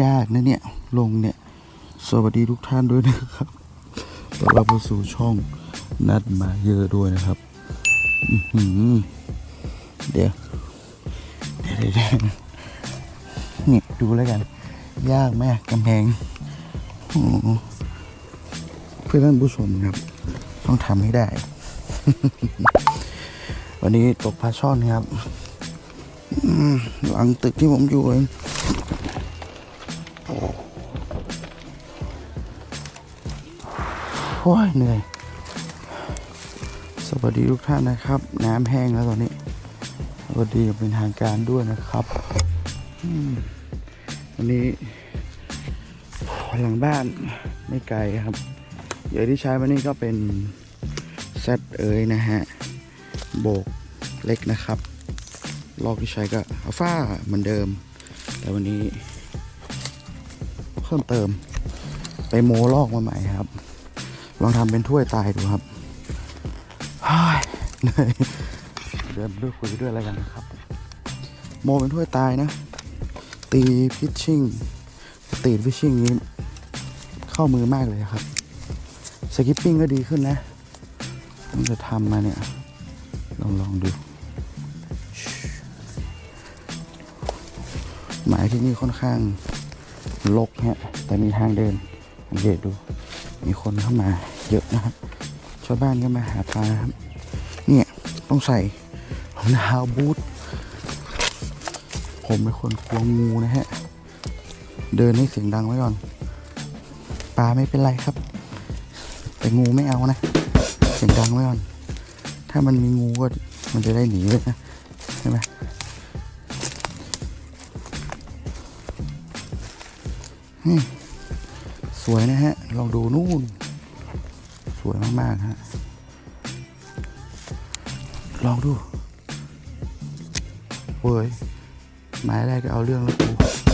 ยากนะเนี่ย ลงเนี่ย สวัสดีทุกท่านด้วยนะครับต้อนรับเข้าสู่ช่องนัดมาเยอะด้วยนะครับเดี๋ยวเดี๋ยวเดี๋ยวเดี๋ยวนี่ดูแล้วกัน ยากไหมกำแพงโอ้โหเพื่อนท่านผู้ชมครับ ต้องทำให้ได้ วันนี้ตกปลาช่อนครับหลังตึกที่ผมอยู่เอง อ้ยเหนื่อย สวัสดีทุกท่านนะครับ น้ำแห้งแล้วตอนนี้ สวัสดีอย่างเป็นทางการด้วยนะครับวันนี้ หลังบ้านไม่ไกลครับเหยื่อที่ใช้วันนี้ก็เป็นแซดเอยนะฮะ โบกเล็กนะครับลอกที่ใช้ก็อัลฟาเหมือนเดิม แต่วันนี้ เพิ่มเติม ไปโมลอกมาใหม่ครับ ลองทำเป็นถ้วยตายดูครับเฮ้ยเหนื่อยเดินด้วยคุยไปด้วยอะไรกันนะครับ โมเป็นถ้วยตายนะ ตีพิชชิ่งตีพิชชิ่งนี้ เข้ามือมากเลยครับ สกิปปิ้งก็ดีขึ้นนะต้องจะทำมาเนี่ย ลองลองดูหมายที่นี่ค่อนข้างลกฮะ แต่มีทางเดินสังเกตดู มีคนเข้ามาเยอะนะครับ ชาวบ้านก็มาหาปลาครับ เนี่ยต้องใส่รองเท้าบูท ผมเป็นคนกลัวงูนะฮะ เดินให้เสียงดังไว้ก่อน ปลาไม่เป็นไรครับ แต่งูไม่เอานะ เสียงดังไว้ก่อน ถ้ามันมีงูก็มันจะได้หนีเลยนะใช่ไหมอืม วยนะฮะ ลองดูนู่น สวยมาก ๆ ฮะ ลองดูเว้ยหมายแรกก็เอาเรื่องแล้วกู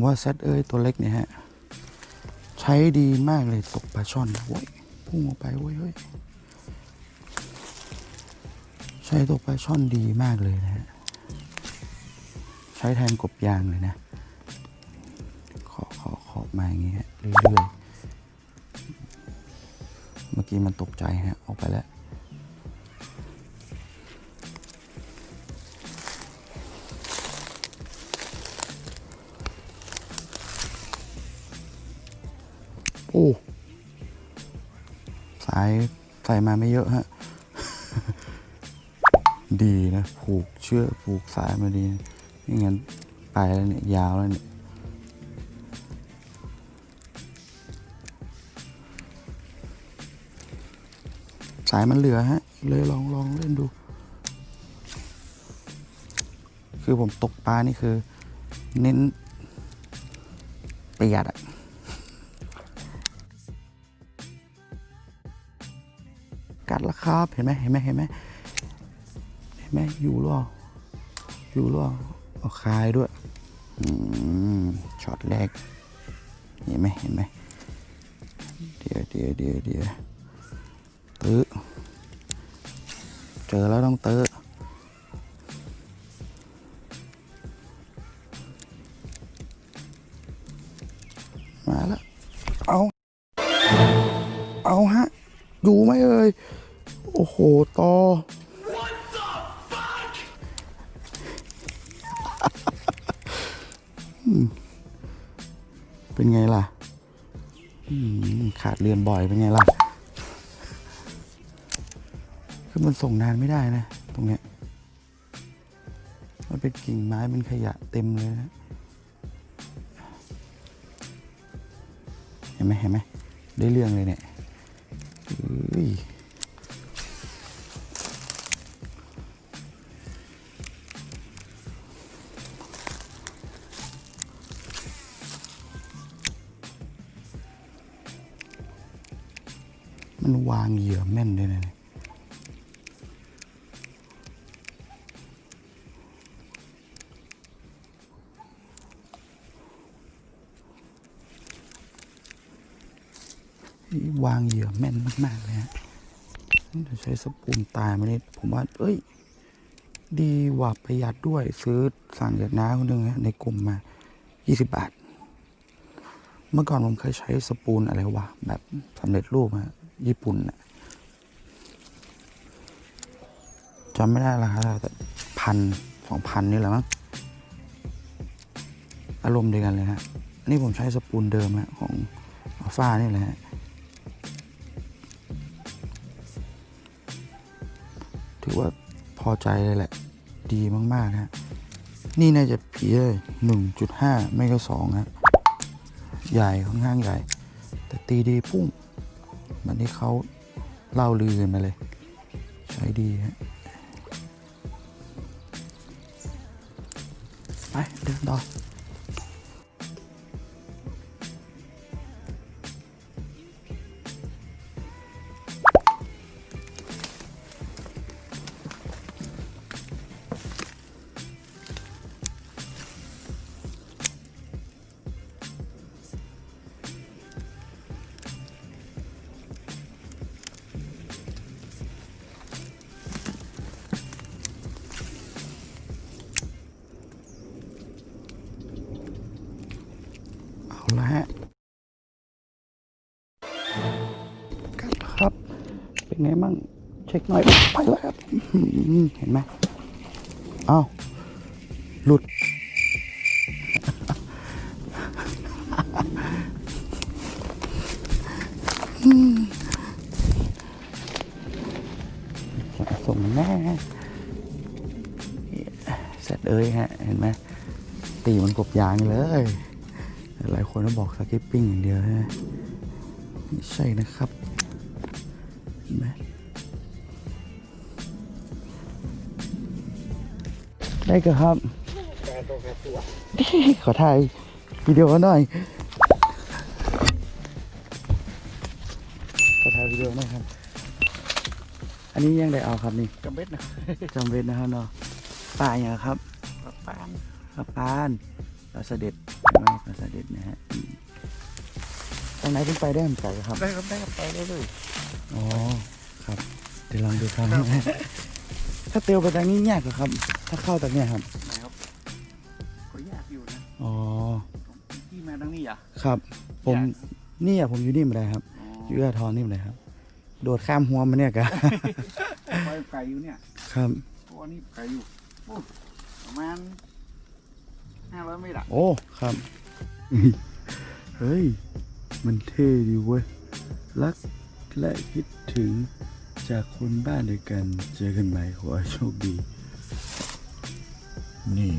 ผมว่าเซตเอ้ยตัวเล็กเนี่ยฮะ ใช้ดีมากเลยตกปลาช่อนโว้ยพุ่งออกไปเว้ยเฮ้ยใช้ตกปลาช่อนดีมากเลยนะฮะ ใช้แทนกบยางเลยนะ ขอขอขอบมาอย่างเงี้ยเรื่อยๆ เมื่อกี้มันตกใจฮะ ออกไปแล้ว มาไม่เยอะฮะ ดีนะผูกเชือกผูกสายมาดีนะไม่งั้นไปแล้วเนี่ยยาวแล้วเนี่ยสายมันเหลือฮะ เลยลองลองเล่นดู คือผมตกปลานี่คือ เน้นประหยัดอะ กัดแล้วครับ เห็นไหมเห็นไหมเห็นไหมเห็นไหมอยู่หรออยู่หรอเอาคายด้วยอืมช็อตแรก เห็นไหมเห็นไหมเดี๋ยวเดี๋ยวเดี๋ยวเดี๋ยวตื้อเจอแล้วต้องตื้อมาแล้ว เอา เอาฮะอยู่ไหมเอ่ย โอ้โหตออืมเป็นไงล่ะ ขาดเรือนบ่อยเป็นไงล่ะ คือมันส่งนานไม่ได้นะ ตรงเนี้ย มันเป็นกิ่งไม้เป็นขยะเต็มเลยนะ เห็นไหมเห็นไหมได้เรื่องเลยเนี่ย มันวางเหยื่อแม่นเลยนะนี่วางเหยื่อแม่นมาก ๆ เลยฮะนี่เราใช้สปูนตายมาเนี่ยผมว่า เอ้ย ดีกว่าประหยัดด้วยซื้อสั่งจากน้าคนหนึ่งฮะในกลุ่มมา 20 บาท เมื่อก่อนผมเคยใช้สปูนอะไรวะ แบบสำเร็จรูปฮะ ญี่ปุ่นจำไม่ได้ราคาแต่พันสองพันนี่แหละมั้งอารมณ์เดียวกันเลยฮะอันนี้ผมใช้สปูนเดิมฮะของอัลฟานี่แหละฮะถือว่าพอใจเลยแหละ ดีมาก ๆ ฮะ นี่น่าจะผีเลยหนึ่งจุดห้าไม่ก็สองฮะ ใหญ่ค่อนข้างใหญ่ แต่ตีดีปุ้ง มือนที่เขาเล่าลือกันมาเลย ใช้ดีฮะไปเดินต่อ ครับครับ เป็นไงมั่งเช็คหน่อยไปแล้วครับเห็นไหมอ้าวหลุดส่งแน่เสร็จเอ้ยฮะ เห็นไหมตีมันกบยางเลย หลายคนก็บอกสกิปปิ้งอย่างเดียวใช่ ไหมไม่ใช่นะครับเห็นไหมได้ก็ครับขอถ่ายวิดีโอหน่อยขอถ่ายวิดีโอหน่อยครับ อันนี้ยังได้เอาครับนี่จำเบ็ดนะจำเว้นนะครับเนาะป่าอย่างครับปะปานพระปานปลาเสด็จใช่ไหมปลาเสด็จนะฮะอืม ตรงไหนขึ้นไปได้ผมใจครับ ได้ครับได้ครับไปได้เลยอ๋อครับเดี๋ยวลองดูครับถ้าเตียวไปทางนี้ยากกว่าครับ ถ้าเข้าทางเนี้ยครับไหนครับก็ยากอยู่นะอ๋อที่มาทางนี้อะครับ ผมยากนี่อะผมอยู่นี่มาได้ครับอ๋ออยู่เอื้อทอนนี่มาได้ครับ โดดข้ามหัวมาเนี่ยกะไปไกลอยู่เนี่ยครับตัวนี้ไกลอยู่โอ้ประมาณห้าร้อยเมตรอะโอ้ครับเฮ้ย มันเท่ดีเว้ย รักและคิดถึงจากคนบ้านเดียวกัน เจอกันใหม่ขอโชคดี นี่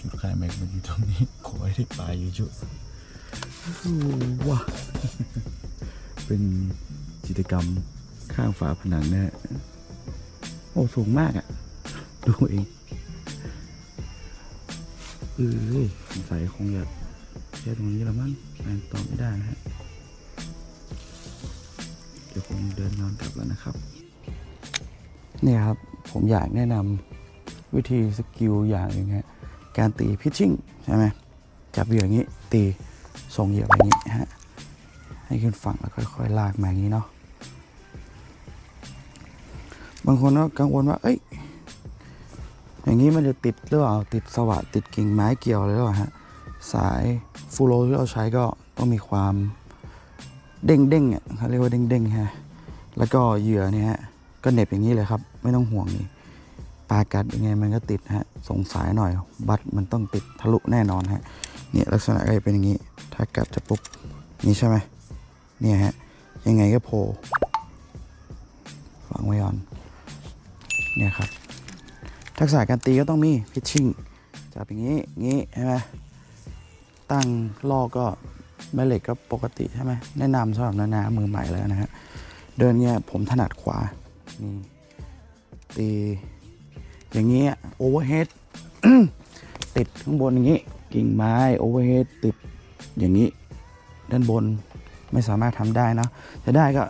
จุดขายแม็กมันอยู่ตรงนี้ ขอให้ได้ปลาอยู่จุดว้าเป็นจิตกรรมข้างฝาผนังเนะฮะโอ้สูงมากอะ่ะ ดูเองเอ้ยสงสัยคงอยาก แค่ตรงนี้แล้วมั้งอ่ต่อไม่ได้นะฮะเดี๋ยวผมเดินนอนกลับแล้วนะครับเนี่ยครับผมอยากแนะนำวิธีสกิลอย่างหนึ่งฮะการตีพิชชิ่งใช่ไหมจับเหยื่ออย่างนี้ตีส่งเหยื่อไปอย่างนี้ฮะให้ขึ้นฝั่งแล้วค่อยๆลากมาอย่างนี้เนาะบางคนก็กังวลว่า เอ้ย อย่างนี้มันจะติดหรือเปล่าติดสวัสดติดกิ่งไม้เกี่ยวเลยหรือเปล่าฮะ สายฟูโรที่เราใช้ก็ต้องมีความเด้งเด้งอะเขาเรียกว่าเด้งเด้งฮะแล้วก็เหยื่อเนี่ยฮะก็เหน็บอย่างนี้เลยครับ ไม่ต้องห่วงนี่ปลากัดยังไงมันก็ติดฮะสงสัยหน่อย บัตรมันต้องติดทะลุแน่นอนฮะเนี่ยลักษณะก็จะเป็นอย่างนี้ ถ้ากัดจะปุ๊บนี่ใช่ไหมเนี่ยฮะยังไงก็โผล่ฝังไว้ก่อนเนี่ยครับ ทักษะการตีก็ต้องมีพิชชิ่งจับอย่างนี้งนี้ใช่ไหม ตั้งลอกก็แม่เหล็กก็ปกติใช่ไหมแนะนำสำหรับนานามือใหม่แล้วนะฮะเดินเนี่ยผมถนัดขวานี่ตีอย่างนี้โอเวอร์เฮดติดข้างบนอย่างนี้ กิ่งไม้โอเวอร์เฮดติดอย่างนี้ ด้านบนไม่สามารถทำได้นะจะได้ก็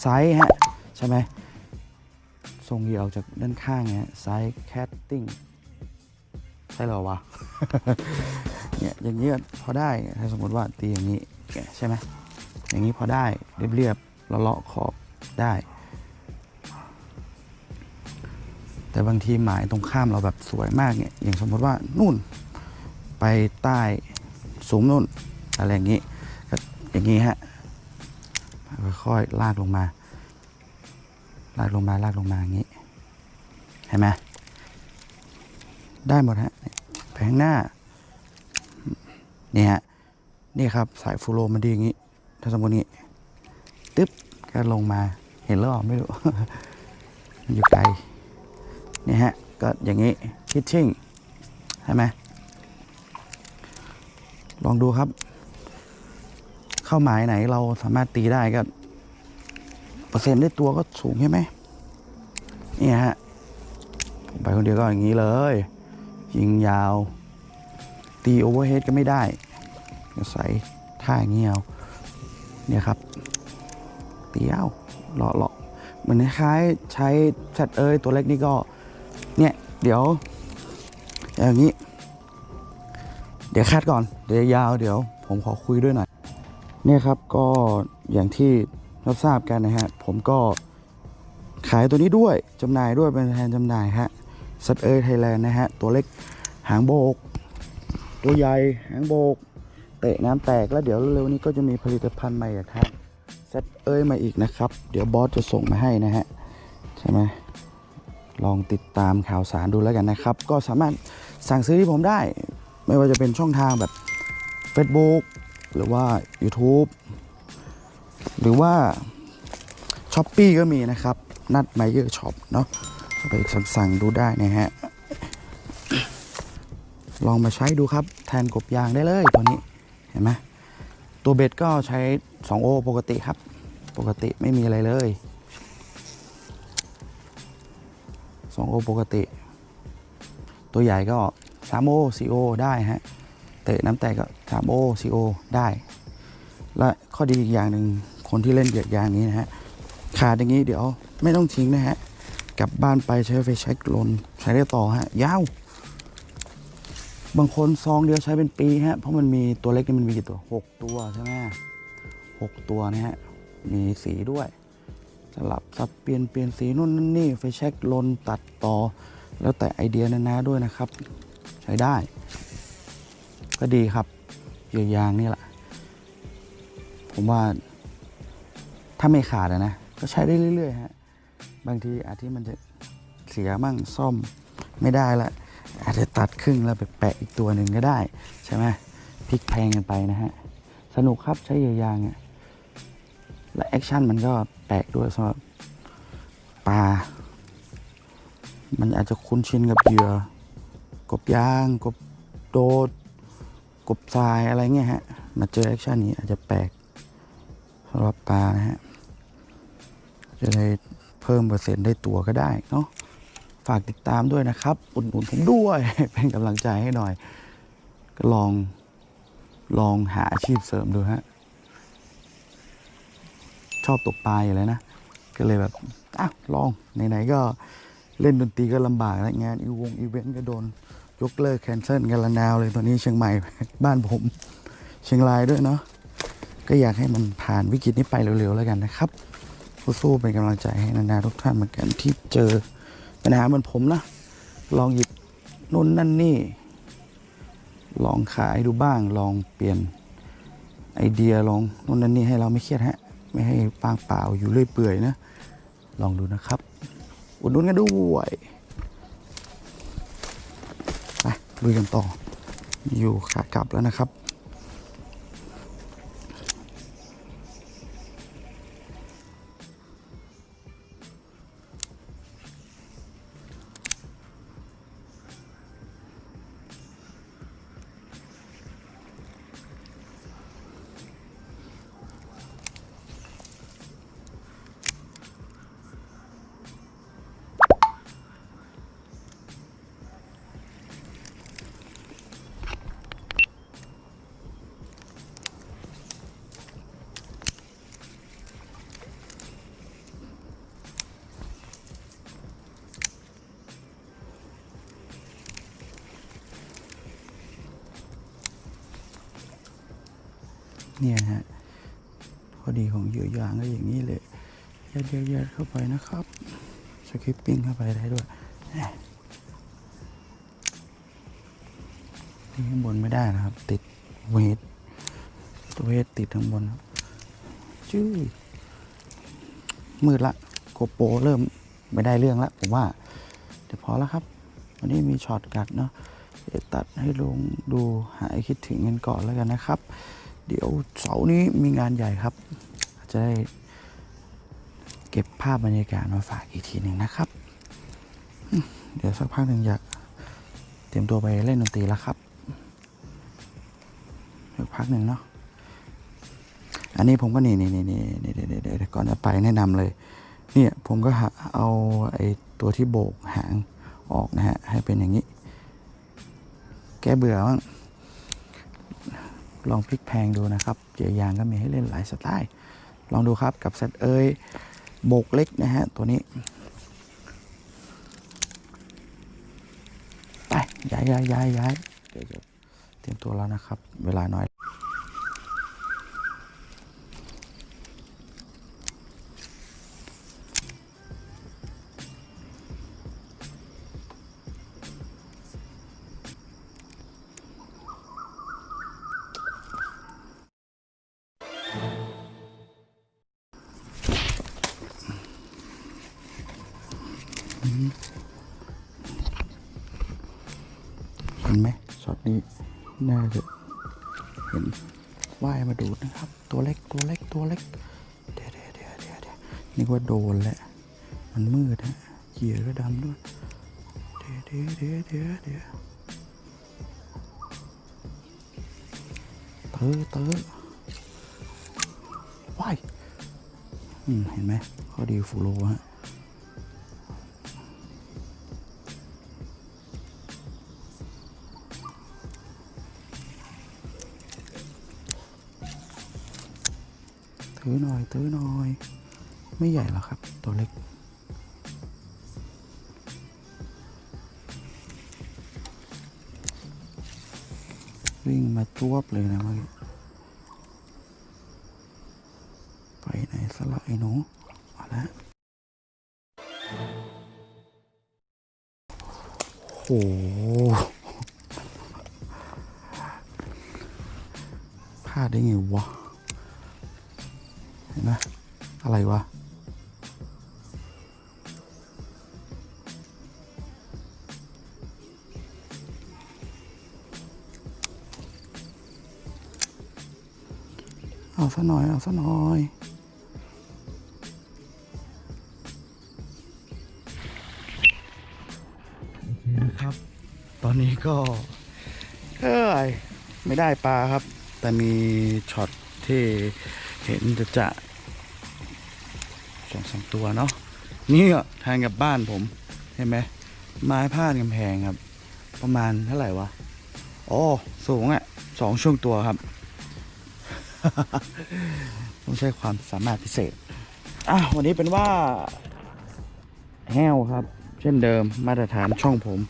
ไซส์ฮะ ใช่ไหมส่งเหยื่อออกจากด้านข้างเนี่ยไซส์แคตติ้งใช่หรอวะ เนี่ยอย่างนี้พอได้ถ้าสมมติว่าตีอย่างนี้ใช่ไหมอย่างนี้พอได้เรียบๆเลาะขอบได้ แต่บางทีหมายตรงข้ามเราแบบสวยมากเนี่ยอย่างสมมติว่านู่นไปใต้สูงนู่นอะไรอย่างนี้ก็อย่างนี้ฮะค่อยๆลากลงมา ลากลงมาลากลงมาอย่างนี้เห็นไหมได้หมดฮะแผงหน้า นี่ฮะนี่ครับสายฟูโรมันดีอย่างนี้ ถ้าสมมตินี้ตึ๊บก็ลงมาเห็นแล้วเหรอไม่รู้มันอยู่ไกลนี่ฮะก็อย่างนี้คิดชิ่งใช่ไหมลองดูครับ เข้าหมายไหนเราสามารถตีได้ก็ เปอร์เซ็นต์ได้ตัวก็สูงใช่ไหมนี่ฮะผมไปคนเดียวก็อย่างนี้เลย ยิงยาว ตีโอเวอร์เฮดก็ไม่ได้ ใส่ท่าอย่างนี้เอาเนี่ยครับเตีเอาเลาะเลาะเหมือนคล้ายใช้แฟตเอยตัวเล็กนี่ก็ เนี่ย เดี๋ยว อย่างนี้ เดี๋ยวคาดก่อน เดี๋ยวยาวเดี๋ยวผมขอคุยด้วยหน่อย เนี่ยครับก็อย่างที่รับทราบกันนะฮะ ผมก็ขายตัวนี้ด้วยจำหน่ายด้วยเป็นแทนจำหน่ายฮะสัตเอยไทยแลนด์นะฮะ ตัวเล็กหางโบก ตัวใหญ่หางโบก ตะน้ำแตกแล้วเดี๋ยวเร็วๆนี้ก็จะมีผลิตภัณฑ์ใหม่จากทางเซตเอ้ยมาอีกนะครับ เดี๋ยวบอสจะส่งมาให้นะฮะใช่ไหมลองติดตามข่าวสารดูแล้วกันนะครับ ก็สามารถสั่งซื้อที่ผมได้ ไม่ว่าจะเป็นช่องทางแบบ Facebook หรือว่า YouTube หรือว่า s h อ p e e ก็มีนะครับ นัดไมเยอร์ช็อปเนาะไปสั่งดูได้นะฮะ ลองมาใช้ดูครับ แทนกบยางได้เลยตัวนี้ ห็นไหมตัวเบ็ดก็ใช้ 2 โอปกติครับ ปกติไม่มีอะไรเลย 2 โอปกติ ตัวใหญ่ก็ 3 โอ 4 โอได้ฮะ เตะน้ำแตกก็ 3 โอ 4 โอได้ และข้อดีอีกอย่างหนึ่งคนที่เล่นเบียดยางนี้นะฮะ ขาดอย่างนี้เดี๋ยวไม่ต้องทิ้งนะฮะ กลับบ้านไปใช้ไฟใช้ลนใช้ได้ต่อฮะ ยาว บางคนซองเดียวใช้เป็นปีฮะ เพราะมันมีตัวเล็กนี่มันมีกี่ตัวหกตัวใช่ไหมหกตัวนะฮะ มีสีด้วย สลับสับเปลี่ยนเปลี่ยนสีนู่นนั่นนี่ไฟแช็กลนตัดต่อ แล้วแต่ไอเดียนานาด้วยนะครับ ใช้ได้ ก็ดีครับเยื่อยางนี่แหละ ผมว่าถ้าไม่ขาดนะ ก็ใช้ได้เรื่อยๆฮะ บางทีอาจที่มันจะเสียมั่งซ่อมไม่ได้ละ จจะตัดครึ่งแล้วไปแปะอีกตัวหนึ่งก็ได้ ใช่ไหมพลิกแพงกันไปนะฮะ สนุกครับใช้ยางอะและแอคชั่นมันก็แปลกด้วยสำหรับปลา มันอาจจะคุ้นชินกับเหยื่อกบยาง กบโดด กบทรายอะไรเงี้ยฮะ มาเจอแอคชั่นนี้อาจจะแปลกสำหรับปลานะฮะ จะได้เพิ่มเปอร์เซ็นต์ได้ตัวก็ได้เนาะ ฝากติดตามด้วยนะครับ อุดหนุนผมด้วย เป็นกำลังใจให้หน่อย ก็ลองลองหาอาชีพเสริมดูฮะ ชอบตกปลาอยู่แล้วนะ ก็เลยแบบอ้าวลองไหนๆก็เล่นดนตรีก็ลำบากแล้วงานอีวงอีเวนต์ก็โดนยกเลิกแคนเซิลกันละนาวเลยตอนนี้เชียงใหม่บ้านผม เชียงรายด้วยเนาะก็อยากให้มันผ่านวิกฤตนี้ไปเร็วๆแล้วกันนะครับสู้ๆเป็นกำลังใจให้นานาทุกท่านเหมือนกันที่เจอ ปัญหาเหมือนผมนะ ลองหยิบนู่นนั่นนี่ ลองขายดูบ้าง ลองเปลี่ยนไอเดียลองนู่นนั่นนี่ให้เราไม่เครียดฮะ ไม่ให้ปางเปล่าอยู่เรื่อยเปื่อยนะ ลองดูนะครับ อุดหนุนกันด้วยไปลุยกันต่อ อยู่ขากลับแล้วนะครับ เนี่ยฮะพอดีของเหยื่อยางก็อย่างนี้เลยยัดยัดเข้าไปนะครับสคริปปิ้งเข้าไปได้ด้วยที่ข้างบนไม่ได้นะครับ ติดเวทตัวเวทติดข้างบนครับจื้อมืดละโกโปเริ่มไม่ได้เรื่องละผมว่า เดี๋ยวพอแล้วครับ วันนี้มีช็อตกัดเนาะเดี๋ยวตัดให้ลงดูหายคิดถึงกันก่อนแล้วกันนะครับ เดี๋ยวเสาร์นี้มีงานใหญ่ครับ จะได้เก็บภาพบรรยากาศมาฝากอีกทีหนึ่งนะครับ เดี๋ยวสักพักหนึ่งอยากเตรียมตัวไปเล่นดนตรีแล้วครับสักพักหนึ่งเนาะอันนี้ผมก็นี่นี่นี่นี่นี่เดี๋ยวเดี๋ยเดี๋ยก่อนจะไปแนะนำเลยเนี่ยผมก็เอาไอ้ตัวที่โบกหางออกนะฮะให้เป็นอย่างนี้ แก้เบื่อบ้าง ลองพลิกแพงดูนะครับเกียยางก็มีให้เล่นหลายสไตล์ลองดูครับกับเซตเอ้ยโบกเล็กนะฮะตัวนี้ไปย้ายย้ายย้ายย้ายเดี๋ยวเตรียมตัวแล้วนะครับ เวลาน้อย เห็นไหมช็อตนี้น่าจะเห็นว่ายมาดูดนะครับ ตัวเล็กตัวเล็กตัวเล็กเดี๋ยวเดี๋ยวเดี๋ยวเดี๋ยวเดี๋ยวนึกว่าโดนแหละ มันมืดฮะเหยื่อก็ดำด้วยเดี๋ยวเดี๋ยวเดี๋ยวเดี๋ยวเดี๋ยวเตอเตอว่ายเห็นไหมข้อดีฟูโรฮะ ถือหน่อยถือหน่อย ไม่ใหญ่หรอครับ ตัวเล็ก วิ่งมาจวบเลยนะเมื่อกี้ไปไหนสละไอ้หนูเอาละโอ้ ห็นไหมอะไรวะเอาซะหน่อย เอาซะหน่อย นะครับ ตอนนี้ก็เอ้ยไม่ได้ปลาครับ แต่มีช็อตที่เห็นจะจะ สองตัวเนาะนี่ทางกับบ้านผมเห็นไหมไม้พาดกำแพงครับ ประมาณเท่าไหร่วะโอ้สูงอะสองช่วงตัวครับ ต้องใช้ความสามารถพิเศษอะวันนี้เป็นว่าแห้วครับ เช่นเดิมมาตรฐานช่องผม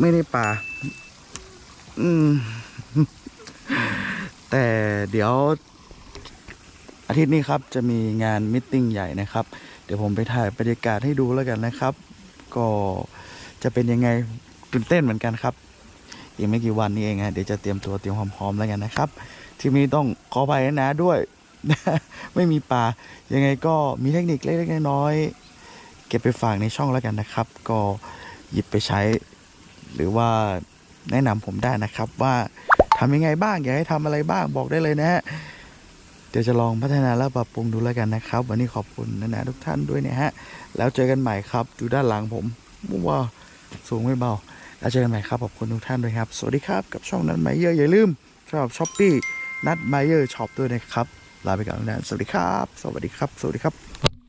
ไม่ได้ปลาอืม แต่เดี๋ยว อาทิตย์นี้ครับจะมีงานมิทติ้งใหญ่นะครับ เดี๋ยวผมไปถ่ายบรรยากาศให้ดูแล้วกันนะครับ ก็จะเป็นยังไงตื่นเต้นเหมือนกันครับ อีกไม่กี่วันนี้เองฮะเดี๋ยวจะเตรียมตัวเตรียมความพร้อมแล้วกันนะครับทีนี้ต้องขอไปนะด้วย ไม่มีปลายังไงก็มีเทคนิคเล็กๆน้อยๆเก็บไปฝากในช่องแล้วกันนะครับ ก็หยิบไปใช้ หรือว่าแนะนำผมได้นะครับว่าทำยังไงบ้างอยากให้ทำอะไรบ้างบอกได้เลยนะฮะ เดี๋ยวจะลองพัฒนาและปรับปรุงดูแล้วกันนะครับ วันนี้ขอบคุณนะนะทุกท่านด้วยนะฮะ แล้วเจอกันใหม่ครับ อยู่ด้านหลังผมว้าวสูงไม่เบา แล้วเจอกันใหม่ครับ ขอบคุณทุกท่านด้วยครับ สวัสดีครับกับช่องนัดไมเยอร์อย่าลืมชอบช้อปปี้นัดไมเยอร์ช็อปด้วยนะครับ ลาไปก่อนนะสวัสดีครับ สวัสดีครับ สวัสดีครับ